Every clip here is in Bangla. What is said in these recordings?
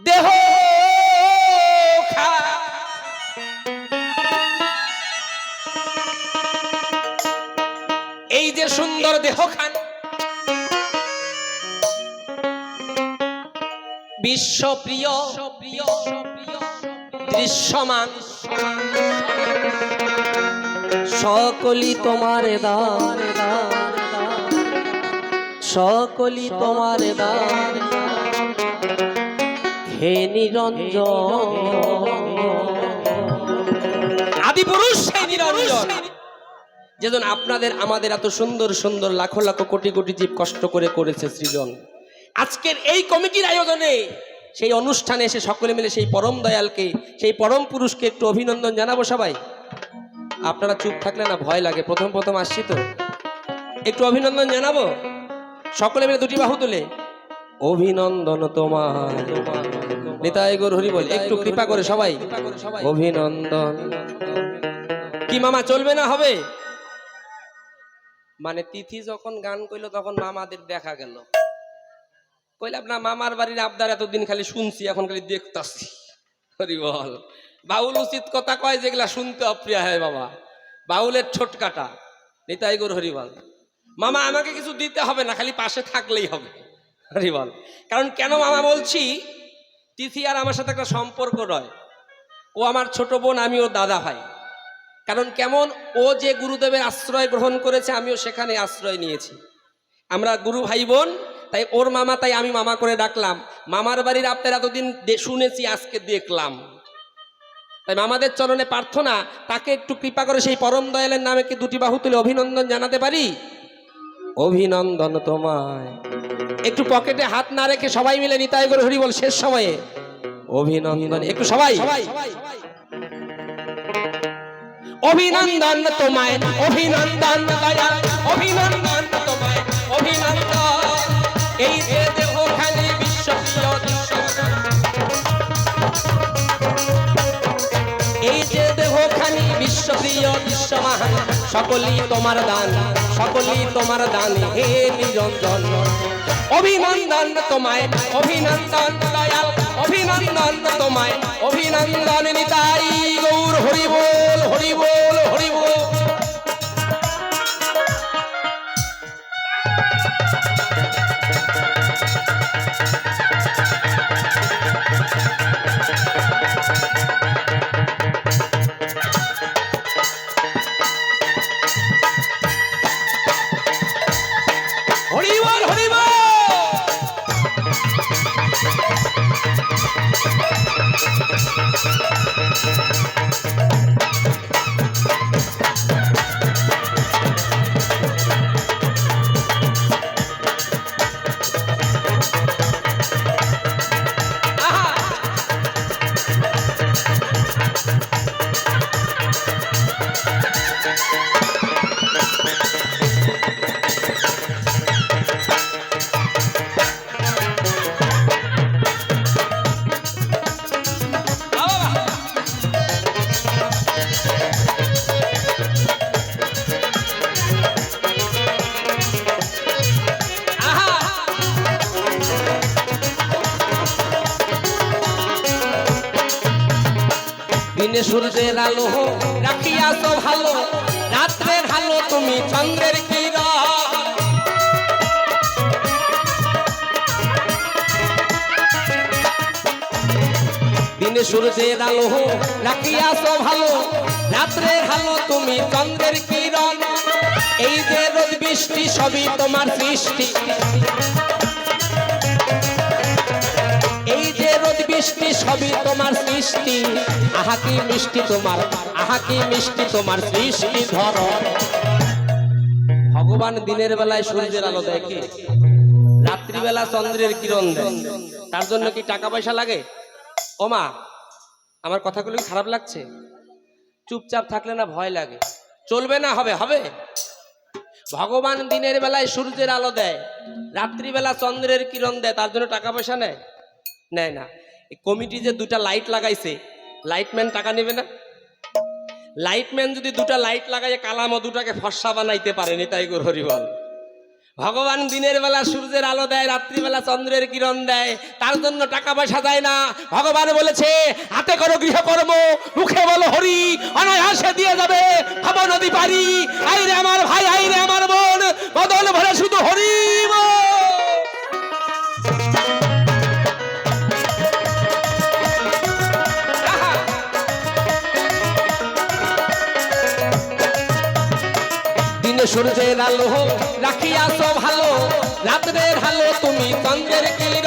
দেহ এই যে সুন্দর দেহ খান বিশ্বপ্রিয় দৃশ্যমান। সকলই তোমার দান। সকলই তোমার দান। হে নিরঞ্জন। আদি পুরুষ হে নিরঞ্জন। যেজন আপনাদের, আমাদের এত সুন্দর সুন্দর লাখো লাখো, কোটি কোটি জীব কষ্ট করে করেছে সৃজন। আজকের এই কমিটির আয়োজনে সেই অনুষ্ঠানে এসে সকলে মিলে সেই পরম দয়ালকে, সেই পরম পুরুষকে একটু অভিনন্দন জানাব সবাই। আপনারা চুপ থাকলে না ভয় লাগে, প্রথম প্রথম আসছি তো। একটু অভিনন্দন জানাব। সকলে মিলে দুটি বাহু তুলে। অভিনন্দন তোমার। নিতাই গৌর হরি বল, একটু কৃপা করে সবাই। অভিনন্দন। কি মামা, চলবে না হবে? মানে তিথি যখন গান কইলো, তখন মামাদের দেখা গেল। কইলাম, না, মামার বাড়ির আবদার এতদিন খালি শুনছি, এখন খালি দেখতাছি। হরি বল, বাউল উচিত কথা কয় যেগুলা শুনতে অপ্রিয় হয় বাবা। বাউলের ঠোঁট কাটা নিতাই গৌর হরিবল মামা, আমাকে কিছু দিতে হবে না, খালি পাশে থাকলেই হবে। হরিবল কারণ কেন মামা বলছি, তিথি আর আমার সাথে একটা সম্পর্ক রয় ও আমার ছোট বোন আমি ওর দাদা ভাই। কারণ কেমন, ও যে গুরুদেবের আশ্রয় গ্রহণ করেছে, আমিও সেখানে আশ্রয় নিয়েছি। আমরা গুরু ভাই বোন, তাই ওর মামা, তাই আমি মামা করে ডাকলাম। মামার বাড়ির আপনার এতদিন শুনেছি, আজকে দেখলাম। তাই মামাদের চরণে প্রার্থনা, তাকে একটু কৃপা করে সেই পরম দয়ালের নামে কি দুটি বাহু তুলে অভিনন্দন জানাতে পারি? অভিনন্দন তোমায়। একটু পকেটে হাত না রেখে সবাই মিলে নিতাই করে হরি বল, শেষ সময়ে। অভিনন্দন, একটু সবাই। অভিনন্দন তোমায়, অভিনন্দন অভিনন্দন দৃশ্যমান সকলই তোমার দান, সকলই তোমার দান, হে নিরঞ্জন। অভিনন্দন তোমায়, অভিনন্দন দয়াল, অভিনন্দন তোমায়, অভিনন্দন নিতাই গৌর, হরিবোল হরিবোল হরি দিনে সূর্যের আলো রাখিয়াছ ভালো। রাত্রের আলো তুমি চন্দ্রের কিরণ। দিনে সূর্যের আলো রাখিয়াছ ভালো। রাত্রের আলো তুমি চন্দ্রের কিরণ। এই যে রোদ বৃষ্টি, সবই তোমার সৃষ্টি। বৃষ্টি সবই তোমার সৃষ্টি। আহা, কি মিষ্টি তোমার, আহা, কি মিষ্টি তোমার সৃষ্টি ধর। ভগবান দিনের বেলায় সূর্যের আলো দেখে রাত্রিবেলা চন্দ্রের কিরণ দেয়। তার জন্য কি টাকা পয়সা লাগে ওমা আমার কথাগুলো খারাপ লাগছে? চুপচাপ থাকলে না ভয় লাগে। চলবে না, হবে হবে। ভগবান দিনের বেলায় সূর্যের আলো দেয়। রাত্রিবেলা চন্দ্রের কিরণ দেয়, তার জন্য টাকা পয়সা নেয়? নেয় না। কমিটি যে দুটা লাইট লাগাইছে, লাইটম্যান টাকা নেবে না? লাইটম্যান যদি দুটা লাইট লাগাই কালা মধুটাকে ফর্সা বানাইতে পারেনি তাই গো হরিবল। ভগবান দিনের বেলা সূর্যের আলো দেয়, রাত্রিবেলা চন্দ্রের কিরণ দেয়, তার জন্য টাকা পয়সা দেয় না। ভগবান বলেছে, হাতে করো গৃহকর্ম, মুখে বলো হরি, অনায়াসে দিয়ে যাবে ভাব নদী পারি আমার সূর্যের আলো রাখিয়াছ ভালো। রাত্রের আলো তুমি চন্দ্রের কিরণ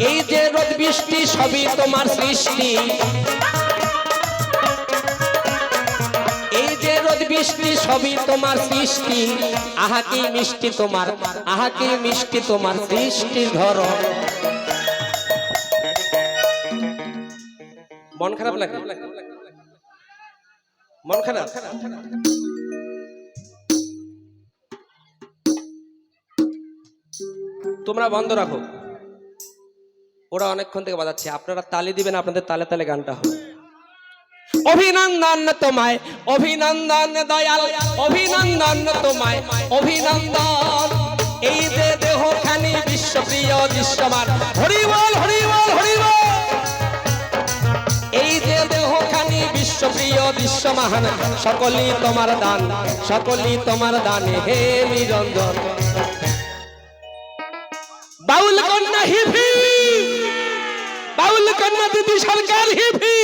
এই যে রোদ বৃষ্টি, সবই তোমার সৃষ্টি। এই যে রোদ বৃষ্টি, সবই তোমার সৃষ্টি। আহা কি মিষ্টি তোমার, আহা মিষ্টি তোমার সৃষ্টির ধরন। খারাপ লাগে? মন খারাপ? তোমরা বন্ধ রাখো। ওরা অনেকক্ষণ থেকে বাজাচ্ছে। আপনারা তালি দিবেন, আপনাদের তালে তালে গানটা হবে। অভিনন্দন তোমায়, অভিনন্দন দয়াল, অভিনন্দন তোমায়, অভিনন্দন। এই যে দেহখানি বিশ্বপ্রিয় দৃশ্যমান। হরিবল হরিবল হরিবল! এই যে দেহখানি বিশ্বপ্রিয় দৃশ্যমান সকলই তোমার দান, সকলই তোমার দানে। হে নিরঞ্জন। বাউল কন্যা হিভি বাউল কন্যা দিদি সরকার হিভি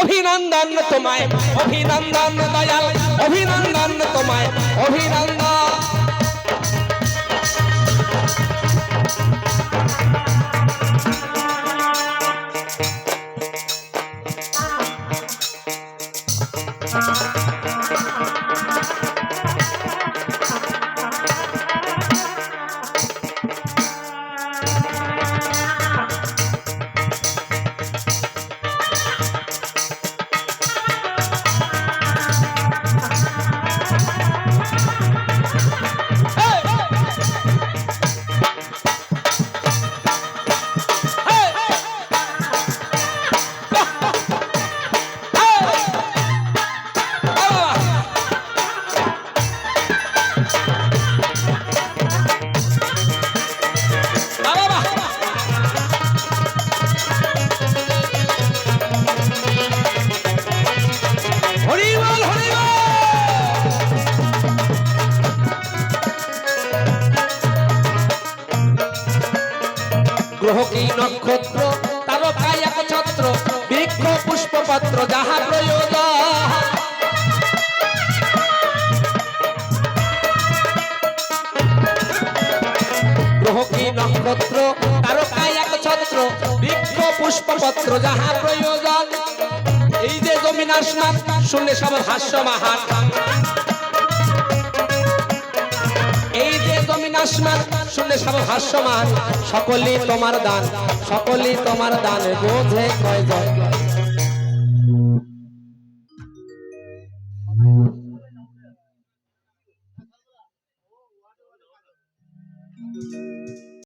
অভিনন্দন তোমায়, অভিনন্দন দয়াল, অভিনন্দন তোমায়, অভিনন্দন গ্রহ কি নক্ষত্র তারকা এক ছত্র, বৃক্ষ পুষ্পপত্র, যাহা প্রয়োজন। গ্রহ কি নক্ষত্র তারকা এক ছত্র, বৃক্ষ পুষ্পপত্র, যাহা প্রয়োজন। এই যে জমিন আসমান, শুনলে সব হাস্য মাহাত আসমান শুনে সব হাস্যমান। সকলে তোমার দান সকলে তোমার দান বোঝে কয়জন?